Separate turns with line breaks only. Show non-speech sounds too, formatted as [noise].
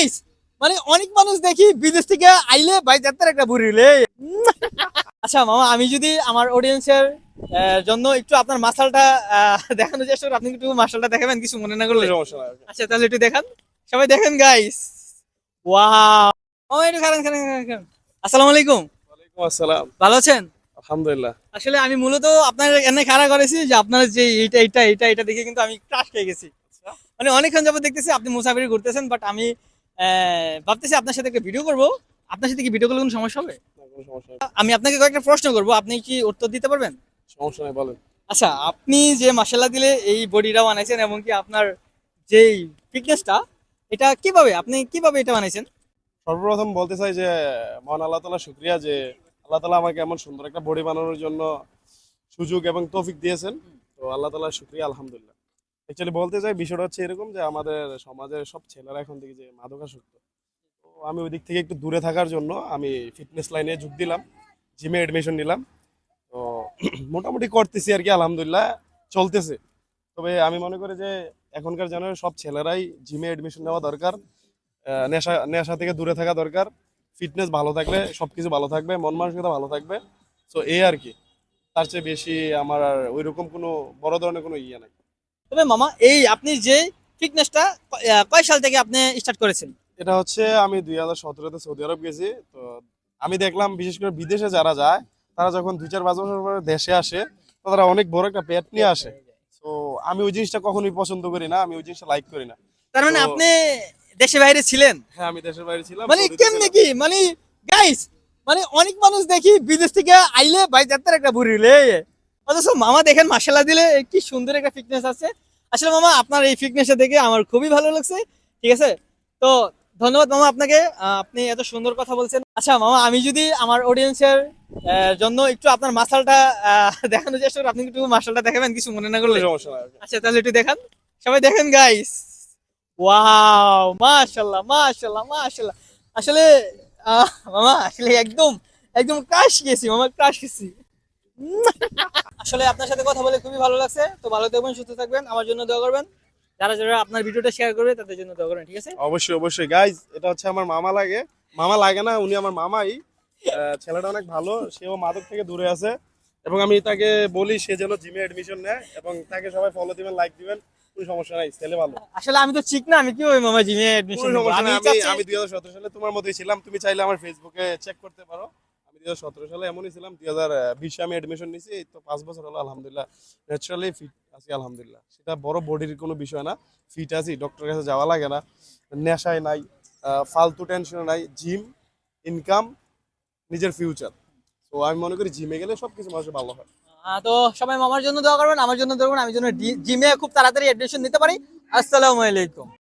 Guys মানে অনেক মানুষ দেখি বিদেশ থেকে আইলে ভাই যাত্রার একটা বুড়িলে আচ্ছা মামা আমি যদি আমার অডিয়েন্সের জন্য একটু আপনার মাসালটা দেখানোর চেষ্টা করি। আপনি একটু মাসালটা দেখাবেন কিছু মনে না করলে?
সমস্যা
আচ্ছা তাহলে একটু দেখান। সবাই দেখেন গাইস ওয়াও একটু খারান খারান আসসালামু আলাইকুম।
ওয়ালাইকুম আসসালাম।
ভালো আছেন?
আলহামদুলিল্লাহ।
আসলে আমি মূলত আপনার এনে খাড়া করেছি যে আপনার যে এইটা এইটা এইটা এটা দেখে কিন্তু আমি ক্রাশ খেয়ে গেছি। মানে অনেকক্ষণ যাবত দেখতেছি আপনি মুসাফিরি ঘুরতেছেন বাট আমি ভাবতেছি আপনার সাথে একটা ভিডিও করব। আপনার সাথে কি ভিডিও করলে কোনো সমস্যা হবে?
না, কোনো সমস্যা নেই
আমি আপনাকে কয়েকটা প্রশ্ন করব আপনি কি উত্তর দিতে পারবেন?
সমস্যা নাই বলেন।
আচ্ছা আপনি যে মাসাল্লা দিলে এই বডিটা বানাইছেন এবং কি আপনার যেই ফিটনেসটা এটা কীভাবে আপনি কীভাবে এটা বানাইছেন?
সর্বপ্রথম বলতে চাই যে মহান আল্লাহ তালা শুক্রিয়া যে আল্লাহ তালা আমাকে এমন সুন্দর একটা বডি বানানোর জন্য সুযোগ এবং তৌফিক দিয়েছেন। তো আল্লাহ তালা শুক্রিয়া আলহামদুলিল্লাহ। অ্যাকচুয়ালি বলতে চাই, বিষয়টা হচ্ছে এরকম যে আমাদের সমাজের সব ছেলেরা এখন থেকে যে মাদকাসক্ত, তো আমি ওই দিক থেকে একটু দূরে থাকার জন্য আমি ফিটনেস লাইনে যোগ দিলাম জিমে এডমিশন নিলাম। তো মোটামুটি করতেছি আর কি, আলহামদুলিল্লাহ চলতেছে। তবে আমি মনে করি যে এখনকার জেনারেশন সব ছেলেরাই জিমে এডমিশন নেওয়া দরকার নেশা নেশা থেকে দূরে থাকা দরকার। ফিটনেস ভালো থাকলে, সবকিছু ভালো থাকবে, মন মানসিকতা ভালো থাকবে। তো এই আর কি, তার চেয়ে বেশি আমার ওই রকম কোনো বড় ধরনের কোনো ইয়ে নাই।
তবে মামা এই আপনি যে ফিটনেসটা কয় সাল থেকে আপনি স্টার্ট করেছেন?
এটা হচ্ছে আমি দুই হাজার সতেরোতে সৌদি আরব গেছি তো আমি দেখলাম বিশেষ করে বিদেশে যারা যায় তারা যখন দুই চার পাঁচ বছর পরে দেশে আসে তো তারা অনেক বড় একটা পেট নিয়ে আসে। তো আমি ওই জিনিসটা কখনোই পছন্দ করি না আমি ওই জিনিসটা লাইক করি না।
তার মানে আপনি দেশে বাইরে ছিলেন?
হ্যাঁ আমি দেশের বাইরে ছিলাম
মানে কেমনে কি? মানে গাইস মানে অনেক মানুষ দেখি বিদেশ থেকে আইলে ভাই যাত্রার একটা বুড়িলে অথচ মামা দেখেন মাসালা দিলে কি সুন্দর একটা ফিটনেস আছে। আসলে মামা আপনার এই ফিটনেসটা দেখে আমার খুবই ভালো লাগছে ঠিক আছে? তো ধন্যবাদ মামা আপনাকে আপনি এত সুন্দর কথা বলছেন। আচ্ছা মামা আমি যদি আমার অডিয়েন্সের জন্য একটু আপনার মাসালটা [laughs] দেখানোর চেষ্টা করি আপনি একটু মাসালটা দেখাবেন কিছু মনে না করলে?
সমস্যা
আচ্ছা তাহলে একটু দেখান। সবাই দেখেন গাইস ওয়াও মাশাল্লাহ মাশাল্লাহ মাশাল্লাহ আসলে আহ, মামা আসলে একদম একদম ক্রাশ গেছি মামা ক্রাশ গেছি। আসলে আপনার সাথে কথা বলে খুবই ভালো লাগছে। তো ভালো থাকবেন সুস্থ থাকবেন। আমার জন্য দোয়া করবেন। যারা যারা আপনার ভিডিওটা শেয়ার করবে তাদের জন্য দোয়া করবেন ঠিক আছে?
অবশ্যই অবশ্যই। গাইজ এটা হচ্ছে আমার মামা লাগে। মামা লাগে না উনি আমার মামাই। ছেলেটা অনেক ভালো সেও মাদক থেকে দূরে আছে। এবং আমি তাকে বলি সে যেন জিমে এডমিশন নেয় এবং তাকে সবাই ফলো দিবেন লাইক দিবেন কোনো সমস্যা নাই ছেলে ভালো।
আসলে আমি তো ঠিক না আমি কি ওই মামা জিমে অ্যাডমিশন আমি
আমি
চাচ্ছি-
আমি দুই হাজার সতেরো সালে তোমার মতোই ছিলাম। তুমি চাইলে আমার ফেসবুকে চেক করতে পারো। দুই হাজার সতেরো সালে এমনই ছিলাম, দুই হাজার বিশে আমি এডমিশন নিয়েছি এই তো পাঁচ বছর হলো আলহামদুলিল্লাহ ন্যাচারালি ফিট আছি আলহামদুলিল্লাহ। সেটা বড় বডির কোনো বিষয় না ফিট আছি ডক্টরের কাছে যাওয়া লাগে না, নেশায় নাই ফালতু টেনশন নাই জিম ইনকাম নিজের ফিউচার তো আমি মনে করি জিমে গেলে সবকিছু মানুষের ভালো হয়।
তো সবাই মামার জন্য দোয়া করবেন, আমার জন্য দোয়া করবেন, আমি যেন জিমে খুব তাড়াতাড়ি অ্যাডমিশন নিতে পারি। আসসালামু আলাইকুম।